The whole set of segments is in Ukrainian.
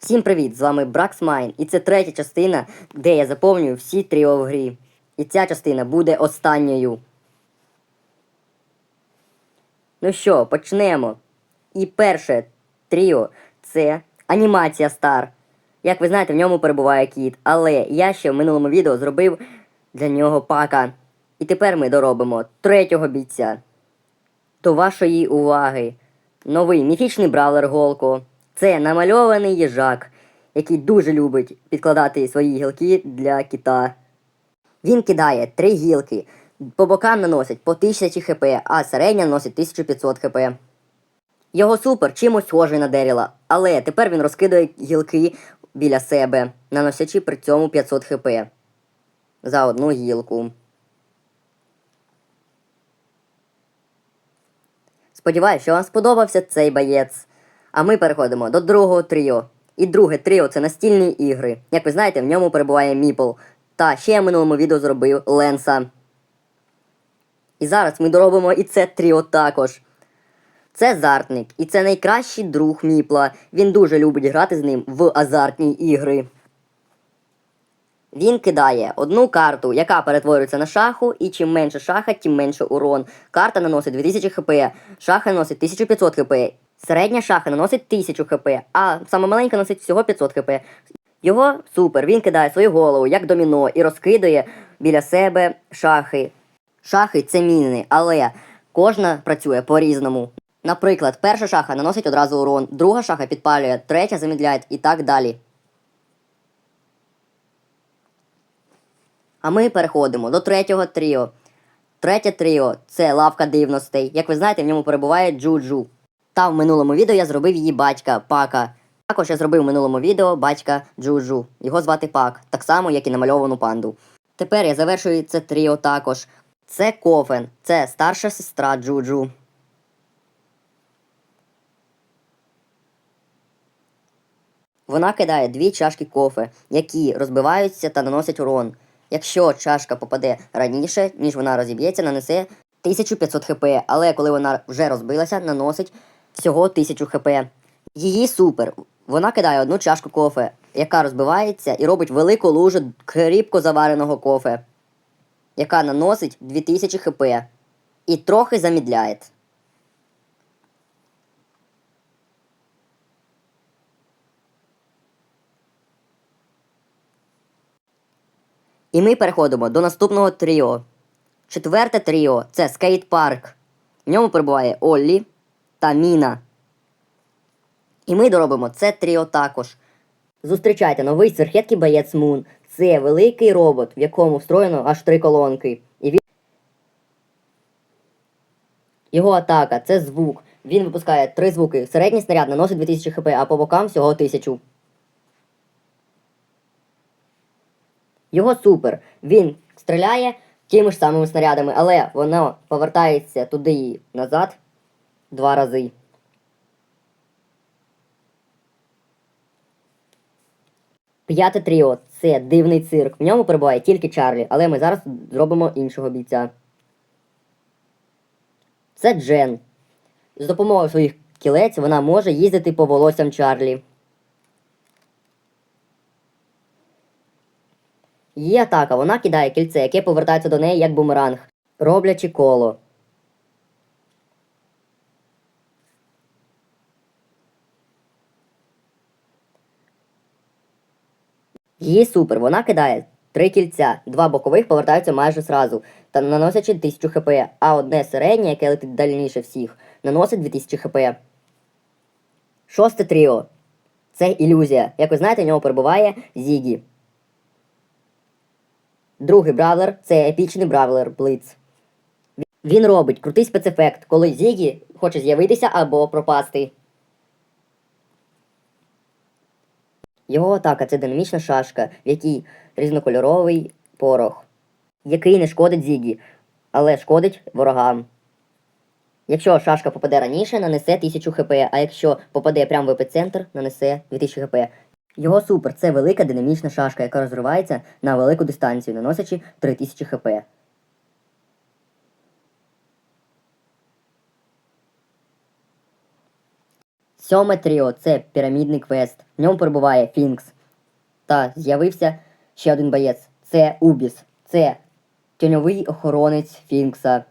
Всім привіт! З вами Браксмайн, і це третя частина, де я заповнюю всі тріо в грі. І ця частина буде останньою. Ну що, почнемо. І перше тріо це анімація Star. Як ви знаєте, в ньому перебуває кіт, але я ще в минулому відео зробив для нього пака. І тепер ми доробимо третього бійця. До вашої уваги. Новий міфічний бравлер Голко. Це намальований їжак, який дуже любить підкладати свої гілки для кита. Він кидає три гілки, по бокам наносить по 1000 хп, а середня наносить 1500 хп. Його супер чимось схожий на Деріла, але тепер він розкидає гілки біля себе, наносячи при цьому 500 хп за одну гілку. Сподіваюсь, що вам сподобався цей боєць. А ми переходимо до другого тріо. І друге тріо це настільні ігри. Як ви знаєте, в ньому перебуває Міпл. Та ще я в минулому відео зробив Ленса. І зараз ми доробимо і це тріо також. Це азартник, і це найкращий друг Міпла. Він дуже любить грати з ним в азартні ігри. Він кидає одну карту, яка перетворюється на шаху, і чим менше шаха, тим менше урон. Карта наносить 2000 хп, шаха наносить 1500 хп, середня шаха наносить 1000 хп, а саме маленька наносить всього 500 хп. Його супер, він кидає свою голову як доміно і розкидує біля себе шахи. Шахи це міни, але кожна працює по-різному. Наприклад, перша шаха наносить одразу урон, друга шаха підпалює, третя замідляє і так далі. А ми переходимо до третього тріо. Третє тріо це лавка дивностей. Як ви знаєте, в ньому перебуває Джуджу. Та в минулому відео я зробив її батька Пака. Також я зробив в минулому відео батька Джуджу. Його звати Пак, так само, як і намальовану панду. Тепер я завершую це тріо також. Це Кофен, це старша сестра Джуджу. Вона кидає дві чашки кофе, які розбиваються та наносять урон. Якщо чашка попаде раніше, ніж вона розіб'ється, нанесе 1500 хп, але коли вона вже розбилася, наносить всього 1000 хп. Її супер. Вона кидає одну чашку кофе, яка розбивається і робить велику лужу кріпко завареного кофе, яка наносить 2000 хп і трохи замідляє. І ми переходимо до наступного тріо. Четверте тріо це скейт-парк. В ньому перебуває Оллі та Міна. І ми доробимо це тріо також. Зустрічайте новий сверхєдкий боєць Мун. Це великий робот, в якому встроєно аж три колонки. І він... Його атака це звук. Він випускає три звуки. Середній снаряд наносить 2000 хп, а по бокам всього 1000. Його супер. Він стріляє тими ж самими снарядами, але воно повертається туди і назад два рази. П'яте тріо це дивний цирк. В ньому перебуває тільки Чарлі, але ми зараз зробимо іншого бійця. Це Джен. З допомогою своїх кілець вона може їздити по волоссям Чарлі. Її атака, вона кидає кільце, яке повертається до неї як бумеранг, роблячи коло. Її супер, вона кидає три кільця, два бокових повертаються майже зразу, та наносячи 1000 хп, а одне середнє, яке летить дальніше всіх, наносить 2000 хп. Шосте тріо. Це ілюзія. Як ви знаєте, в ньому перебуває Зігі. Другий бравлер це епічний бравлер Блиц. Він робить крутий спецефект, коли Зігі хоче з'явитися або пропасти. Його атака це динамічна шашка, в якій різнокольоровий порох, який не шкодить Зігі, але шкодить ворогам. Якщо шашка попаде раніше, нанесе 1000 хп, а якщо попаде прямо в епіцентр, нанесе 2000 хп. Його супер це велика динамічна шашка, яка розривається на велику дистанцію, наносячи 3000 хп. Сьоме тріо це пірамідний квест. В ньому перебуває Фінкс. Та з'явився ще один боєць. Це Убіс. Це тіньовий охоронець Фінкса.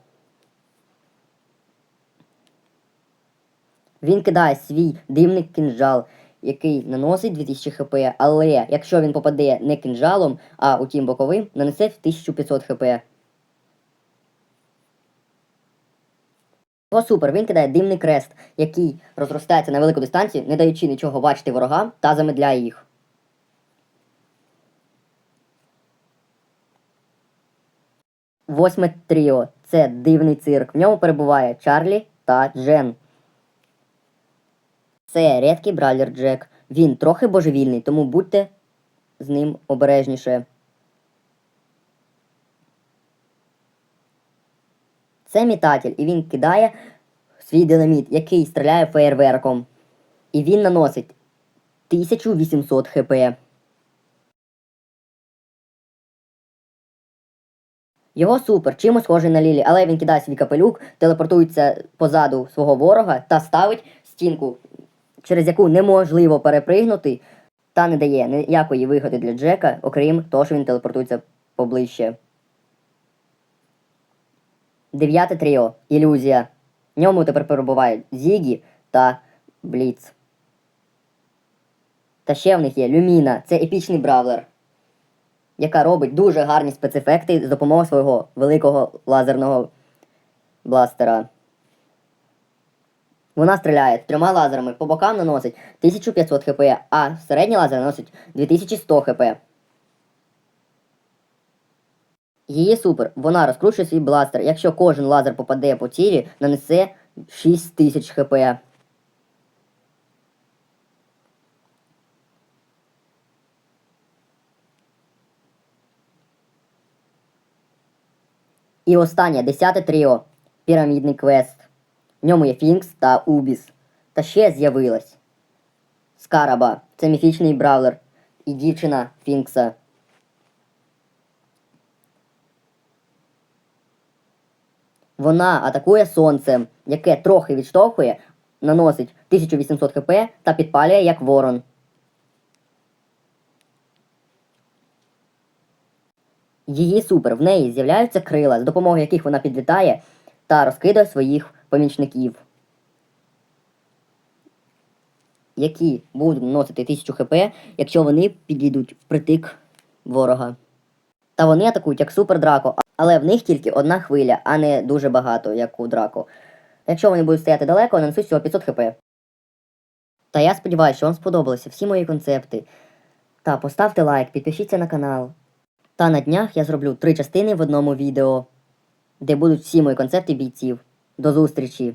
Він кидає свій дивний кинжал, який наносить 2000 хп, але якщо він попаде не кинжалом, а утім боковим, нанесе 1500 хп. Його супер, він кидає димний крест, який розростається на велику дистанцію, не даючи нічого бачити ворогам та замедляє їх. Восьме тріо це дивний цирк. В ньому перебуває Чарлі та Джен. Це рідкий бралер Джек. Він трохи божевільний, тому будьте з ним обережніше. Це мітатель, і він кидає свій динаміт, який стріляє феєрверком. І він наносить 1800 хп. Його супер, чимось схожий на Лілі, але він кидає свій капелюк, телепортується позаду свого ворога та ставить стінку, через яку неможливо перепригнути, та не дає ніякої вигоди для Джека, окрім того, що він телепортується поближче. Дев'яте тріо Ілюзія. В ньому тепер перебувають Зігі та Бліц. Та ще в них є Люміна, це епічний бравлер, яка робить дуже гарні спецефекти з допомогою свого великого лазерного бластера. Вона стріляє трьома лазерами, по бокам наносить 1500 хп, а середній лазер наносить 2100 хп. Її супер. Вона розкручує свій бластер. Якщо кожен лазер попаде по цілі, нанесе 6000 хп. І останнє, десяте тріо. Пірамідний квест. В ньому є Фінкс та Убіс. Та ще з'явилась. Скараба. Це міфічний бравлер. І дівчина Фінкса. Вона атакує сонцем, яке трохи відштовхує, наносить 1800 хп та підпалює як ворон. Її супер, в неї з'являються крила, з допомогою яких вона підлітає та розкидає своїх помічників, які будуть наносити 1000 хп, якщо вони підійдуть впритик ворога. Та вони атакують як супер драко, але в них тільки одна хвиля, а не дуже багато, як у драку. Якщо вони будуть стояти далеко, нанесуть всього 500 хп. Та я сподіваюся, що вам сподобалися всі мої концепти. Та поставте лайк, підпишіться на канал. Та на днях я зроблю три частини в одному відео, де будуть всі мої концепти бійців. До зустрічі!